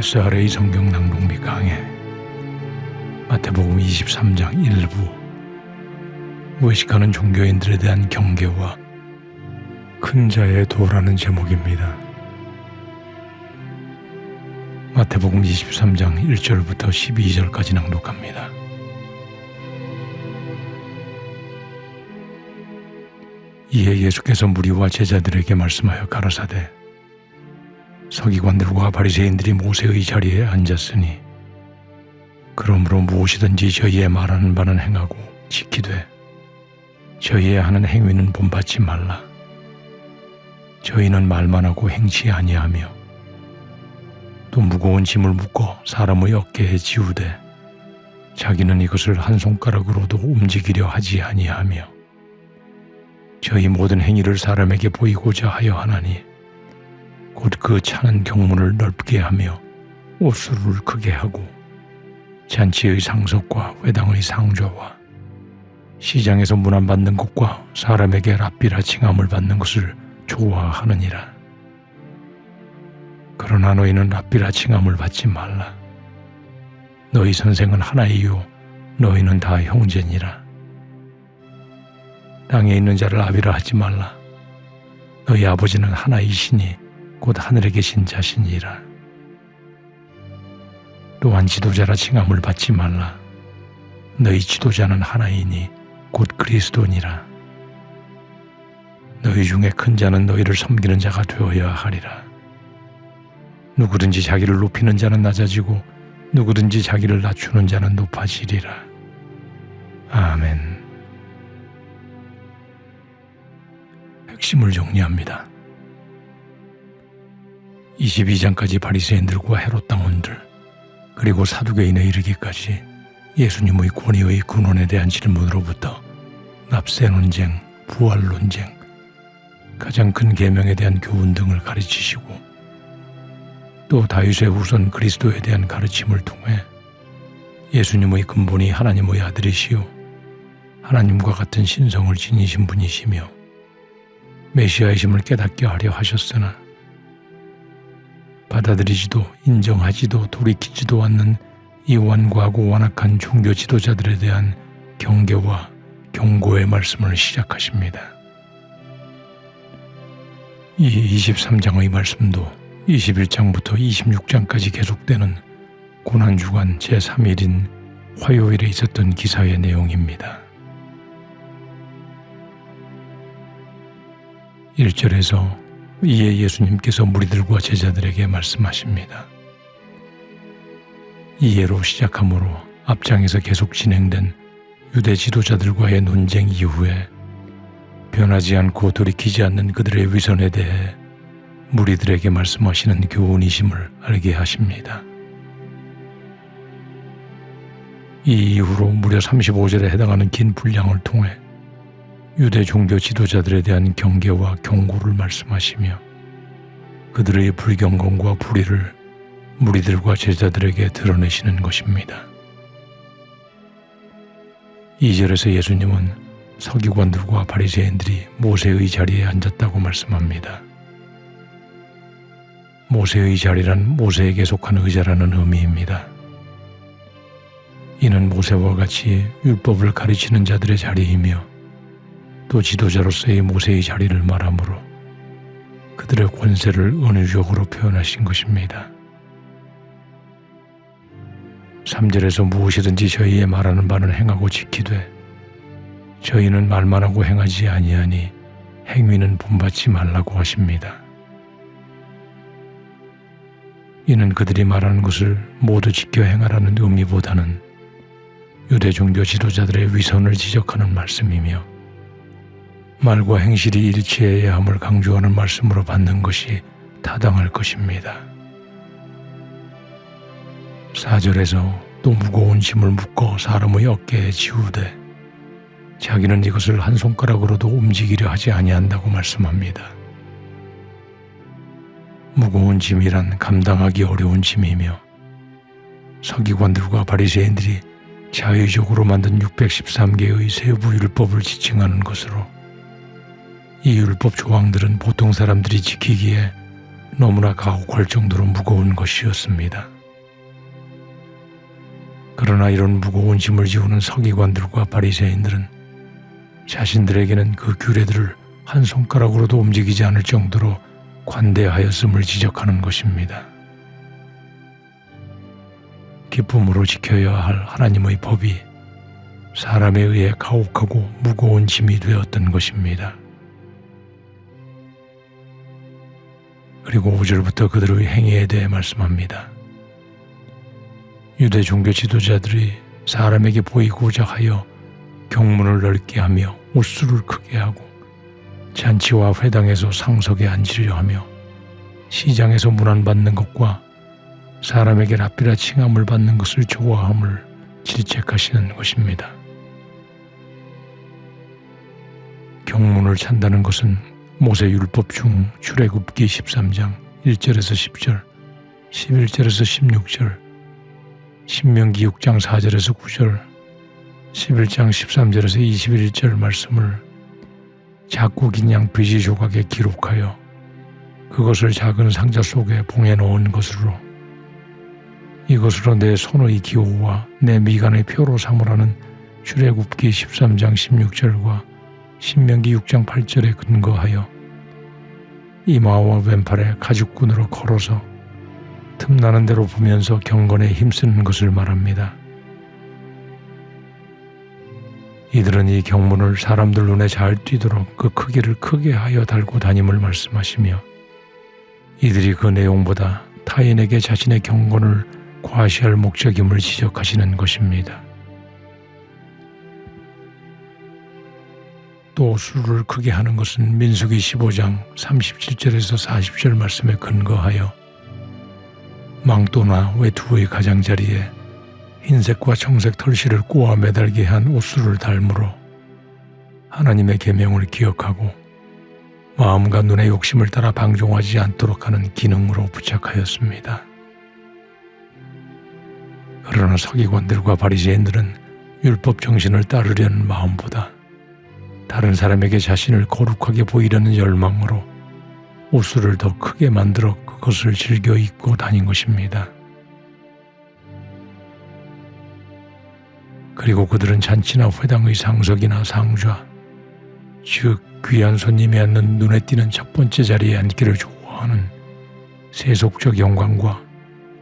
SRA 성경 낭독 및 강해 마태복음 23장 일부 외식하는 종교인들에 대한 경계와 큰 자의 도라는 제목입니다. 마태복음 23장 1절부터 12절까지 낭독합니다. 이에 예수께서 무리와 제자들에게 말씀하여 가라사대 서기관들과 바리새인들이 모세의 자리에 앉았으니 그러므로 무엇이든지 저희의 말하는 바는 행하고 지키되 저희의 하는 행위는 본받지 말라. 저희는 말만 하고 행치 아니하며 또 무거운 짐을 묶어 사람의 어깨에 지우되 자기는 이것을 한 손가락으로도 움직이려 하지 아니하며 저희 모든 행위를 사람에게 보이고자 하여 하나니 곧 그 차는 경문을 넓게 하며 옷수를 크게 하고 잔치의 상석과 회당의 상좌와 시장에서 문안받는 것과 사람에게 랍비라 칭함을 받는 것을 좋아하느니라. 그러나 너희는 랍비라 칭함을 받지 말라. 너희 선생은 하나이요 너희는 다 형제니라. 땅에 있는 자를 아비라 하지 말라. 너희 아버지는 하나이시니 곧 하늘에 계신 자신이라. 또한 지도자라 칭함을 받지 말라. 너희 지도자는 하나이니 곧 그리스도니라. 너희 중에 큰 자는 너희를 섬기는 자가 되어야 하리라. 누구든지 자기를 높이는 자는 낮아지고 누구든지 자기를 낮추는 자는 높아지리라. 아멘. 핵심을 정리합니다. 22장까지 바리새인들과 헤롯 당원들 그리고 사두개인에 이르기까지 예수님의 권위의 근원에 대한 질문으로부터 납세 논쟁, 부활 논쟁, 가장 큰 계명에 대한 교훈 등을 가르치시고 또 다윗의 후손 그리스도에 대한 가르침을 통해 예수님의 근본이 하나님의 아들이시요 하나님과 같은 신성을 지니신 분이시며 메시아이심을 깨닫게 하려 하셨으나 받아들이지도 인정하지도 돌이키지도 않는 이 완고하고 완악한 종교 지도자들에 대한 경계와 경고의 말씀을 시작하십니다. 이 23장의 말씀도 21장부터 26장까지 계속되는 고난주간 제3일인 화요일에 있었던 기사의 내용입니다. 1절에서 이에 예수님께서 무리들과 제자들에게 말씀하십니다. 이해로 시작하므로 앞장에서 계속 진행된 유대 지도자들과의 논쟁 이후에 변하지 않고 돌이키지 않는 그들의 위선에 대해 무리들에게 말씀하시는 교훈이심을 알게 하십니다. 이 이후로 무려 35절에 해당하는 긴 분량을 통해 유대 종교 지도자들에 대한 경계와 경고를 말씀하시며 그들의 불경건과 불의를 무리들과 제자들에게 드러내시는 것입니다. 2절에서 예수님은 서기관들과 바리새인들이 모세의 자리에 앉았다고 말씀합니다. 모세의 자리란 모세에게 속한 의자라는 의미입니다. 이는 모세와 같이 율법을 가르치는 자들의 자리이며 또 지도자로서의 모세의 자리를 말하므로 그들의 권세를 은유적으로 표현하신 것입니다. 3절에서 무엇이든지 저희의 말하는 바는 행하고 지키되 저희는 말만 하고 행하지 아니하니 행위는 본받지 말라고 하십니다. 이는 그들이 말하는 것을 모두 지켜 행하라는 의미보다는 유대 종교 지도자들의 위선을 지적하는 말씀이며 말과 행실이 일치해야 함을 강조하는 말씀으로 받는 것이 타당할 것입니다. 4절에서 또 무거운 짐을 묶어 사람의 어깨에 지우되 자기는 이것을 한 손가락으로도 움직이려 하지 아니한다고 말씀합니다. 무거운 짐이란 감당하기 어려운 짐이며 서기관들과 바리새인들이 자의적으로 만든 613개의 세부 율법을 지칭하는 것으로 이 율법 조항들은 보통 사람들이 지키기에 너무나 가혹할 정도로 무거운 것이었습니다. 그러나 이런 무거운 짐을 지우는 서기관들과 바리새인들은 자신들에게는 그 규례들을 한 손가락으로도 움직이지 않을 정도로 관대하였음을 지적하는 것입니다. 기쁨으로 지켜야 할 하나님의 법이 사람에 의해 가혹하고 무거운 짐이 되었던 것입니다. 그리고 5절부터 그들의 행위에 대해 말씀합니다. 유대 종교 지도자들이 사람에게 보이고자 하여 경문을 넓게 하며 옷수를 크게 하고 잔치와 회당에서 상석에 앉으려 하며 시장에서 문안받는 것과 사람에게 랍비라 칭함을 받는 것을 좋아함을 질책하시는 것입니다. 경문을 찬다는 것은 모세 율법 중 출애굽기 13장 1절에서 10절, 11절에서 16절, 신명기 6장 4절에서 9절, 11장 13절에서 21절 말씀을 작고 긴 양피지 조각에 기록하여 그것을 작은 상자 속에 봉해 놓은 것으로 이것으로 내 손의 기호와 내 미간의 표로 삼으라는 출애굽기 13장 16절과 신명기 6장 8절에 근거하여 이마와 왼팔에 가죽끈으로 걸어서 틈나는 대로 보면서 경건에 힘쓰는 것을 말합니다. 이들은 이 경문을 사람들 눈에 잘 띄도록 그 크기를 크게 하여 달고 다님을 말씀하시며 이들이 그 내용보다 타인에게 자신의 경건을 과시할 목적임을 지적하시는 것입니다. 또 수를 크게 하는 것은 민수기 15장 37절에서 40절 말씀에 근거하여 망토나 외투의 가장자리에 흰색과 청색 털실을 꼬아 매달게 한 옷수를 닮으로 하나님의 계명을 기억하고 마음과 눈의 욕심을 따라 방종하지 않도록 하는 기능으로 부착하였습니다. 그러나 서기관들과 바리새인들은 율법 정신을 따르려는 마음보다 다른 사람에게 자신을 거룩하게 보이려는 열망으로 옷수를 더 크게 만들어 그것을 즐겨 입고 다닌 것입니다. 그리고 그들은 잔치나 회당의 상석이나 상좌, 즉 귀한 손님이 앉는 눈에 띄는 첫 번째 자리에 앉기를 좋아하는 세속적 영광과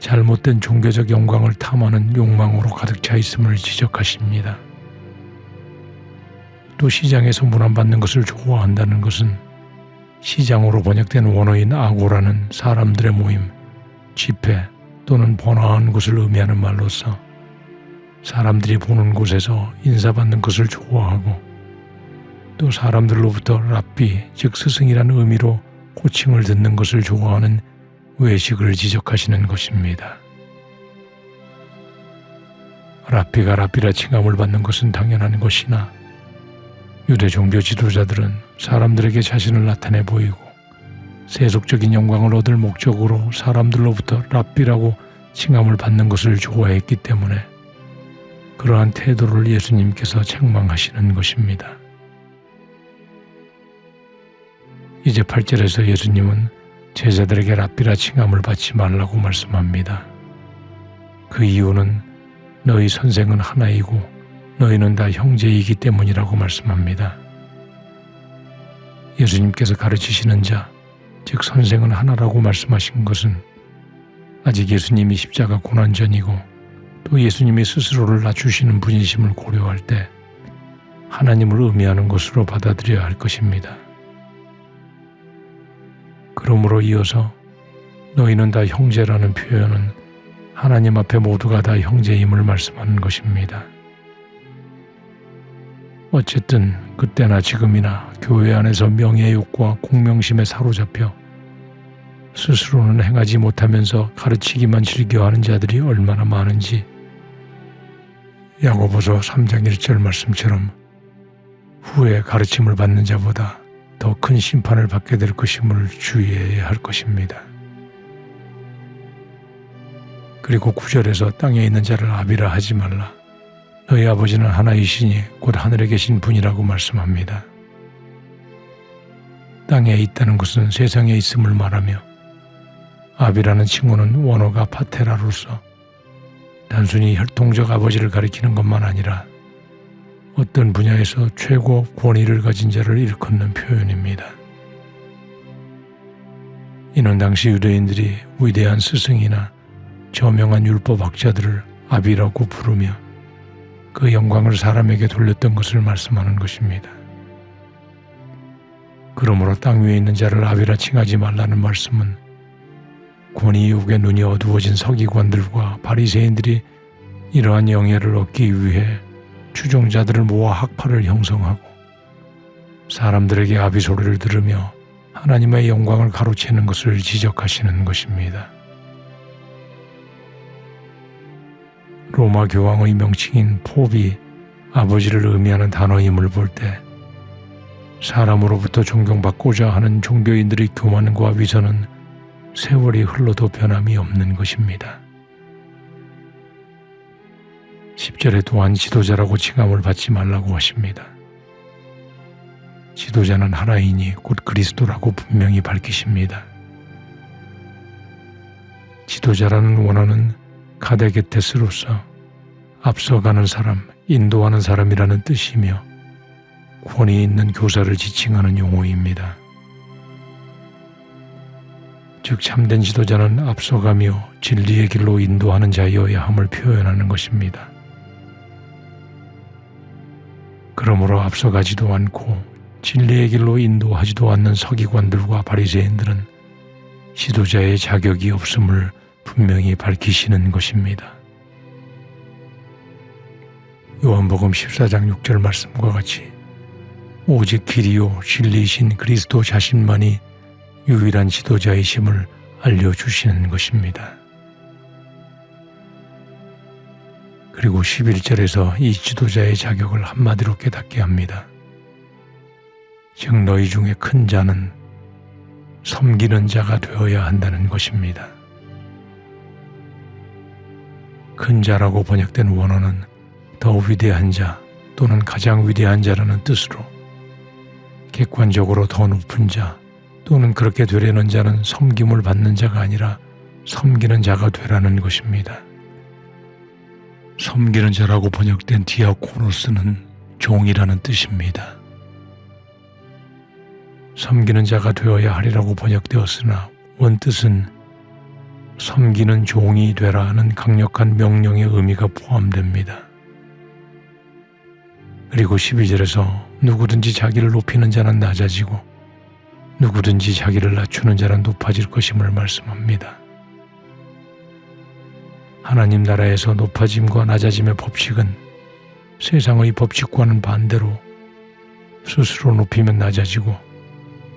잘못된 종교적 영광을 탐하는 욕망으로 가득 차 있음을 지적하십니다. 또 시장에서 문안받는 것을 좋아한다는 것은 시장으로 번역된 원어인 아고라는 사람들의 모임, 집회 또는 번화한 곳을 의미하는 말로서 사람들이 보는 곳에서 인사받는 것을 좋아하고 또 사람들로부터 랍비, 즉 스승이라는 의미로 호칭을 듣는 것을 좋아하는 외식을 지적하시는 것입니다. 랍비가 랍비라 칭함을 받는 것은 당연한 것이나 유대 종교 지도자들은 사람들에게 자신을 나타내 보이고 세속적인 영광을 얻을 목적으로 사람들로부터 랍비라고 칭함을 받는 것을 좋아했기 때문에 그러한 태도를 예수님께서 책망하시는 것입니다. 이제 8절에서 예수님은 제자들에게 랍비라 칭함을 받지 말라고 말씀합니다. 그 이유는 너희 선생은 하나이고 너희는 다 형제이기 때문이라고 말씀합니다. 예수님께서 가르치시는 자, 즉 선생은 하나라고 말씀하신 것은 아직 예수님이 십자가 고난 전이고 또 예수님이 스스로를 낮추시는 분이심을 고려할 때 하나님을 의미하는 것으로 받아들여야 할 것입니다. 그러므로 이어서 너희는 다 형제라는 표현은 하나님 앞에 모두가 다 형제임을 말씀하는 것입니다. 어쨌든 그때나 지금이나 교회 안에서 명예욕과 공명심에 사로잡혀 스스로는 행하지 못하면서 가르치기만 즐겨하는 자들이 얼마나 많은지 야고보서 3장 1절 말씀처럼 후에 가르침을 받는 자보다 더 큰 심판을 받게 될 것임을 주의해야 할 것입니다. 그리고 구절에서 땅에 있는 자를 아비라 하지 말라. 너희 아버지는 하나이시니 곧 하늘에 계신 분이라고 말씀합니다. 땅에 있다는 것은 세상에 있음을 말하며 아비라는 칭호는 원어가 파테라로서 단순히 혈통적 아버지를 가리키는 것만 아니라 어떤 분야에서 최고 권위를 가진 자를 일컫는 표현입니다. 이는 당시 유대인들이 위대한 스승이나 저명한 율법학자들을 아비라고 부르며 그 영광을 사람에게 돌렸던 것을 말씀하는 것입니다. 그러므로 땅 위에 있는 자를 아비라 칭하지 말라는 말씀은 권위 욕에 눈이 어두워진 서기관들과 바리새인들이 이러한 영예를 얻기 위해 추종자들을 모아 학파를 형성하고 사람들에게 아비 소리를 들으며 하나님의 영광을 가로채는 것을 지적하시는 것입니다. 로마 교황의 명칭인 폼이 아버지를 의미하는 단어임을 볼 때 사람으로부터 존경받고자 하는 종교인들의 교만과 위선은 세월이 흘러도 변함이 없는 것입니다. 10절에 또한 지도자라고 칭함을 받지 말라고 하십니다. 지도자는 하나이니 곧 그리스도라고 분명히 밝히십니다. 지도자라는 원어는 카데게테스로서 앞서가는 사람, 인도하는 사람이라는 뜻이며 권위 있는 교사를 지칭하는 용어입니다. 즉 참된 지도자는 앞서가며 진리의 길로 인도하는 자여야 함을 표현하는 것입니다. 그러므로 앞서가지도 않고 진리의 길로 인도하지도 않는 서기관들과 바리새인들은 지도자의 자격이 없음을 분명히 밝히시는 것입니다. 요한복음 14장 6절 말씀과 같이 오직 길이요 진리이신 그리스도 자신만이 유일한 지도자이심을 알려주시는 것입니다. 그리고 11절에서 이 지도자의 자격을 한마디로 깨닫게 합니다. 즉 너희 중에 큰 자는 섬기는 자가 되어야 한다는 것입니다. 큰 자라고 번역된 원어는 더 위대한 자 또는 가장 위대한 자라는 뜻으로 객관적으로 더 높은 자 또는 그렇게 되려는 자는 섬김을 받는 자가 아니라 섬기는 자가 되라는 것입니다. 섬기는 자라고 번역된 디아코노스는 종이라는 뜻입니다. 섬기는 자가 되어야 하리라고 번역되었으나 원뜻은 섬기는 종이 되라는 강력한 명령의 의미가 포함됩니다. 그리고 12절에서 누구든지 자기를 높이는 자는 낮아지고 누구든지 자기를 낮추는 자는 높아질 것임을 말씀합니다. 하나님 나라에서 높아짐과 낮아짐의 법칙은 세상의 법칙과는 반대로 스스로 높이면 낮아지고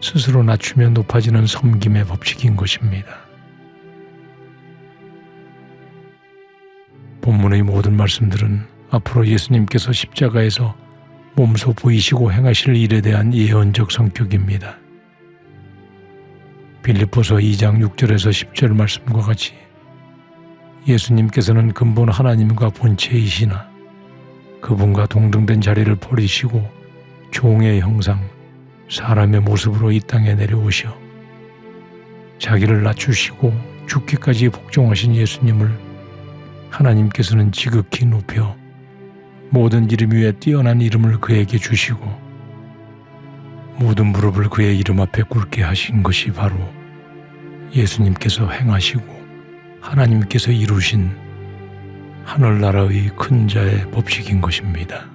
스스로 낮추면 높아지는 섬김의 법칙인 것입니다. 본문의 모든 말씀들은 앞으로 예수님께서 십자가에서 몸소 보이시고 행하실 일에 대한 예언적 성격입니다. 빌립보서 2장 6절에서 10절 말씀과 같이 예수님께서는 근본 하나님과 본체이시나 그분과 동등된 자리를 버리시고 종의 형상, 사람의 모습으로 이 땅에 내려오셔 자기를 낮추시고 죽기까지 복종하신 예수님을 하나님께서는 지극히 높여 모든 이름 위에 뛰어난 이름을 그에게 주시고 모든 무릎을 그의 이름 앞에 꿇게 하신 것이 바로 예수님께서 행하시고 하나님께서 이루신 하늘나라의 큰 자의 법칙인 것입니다.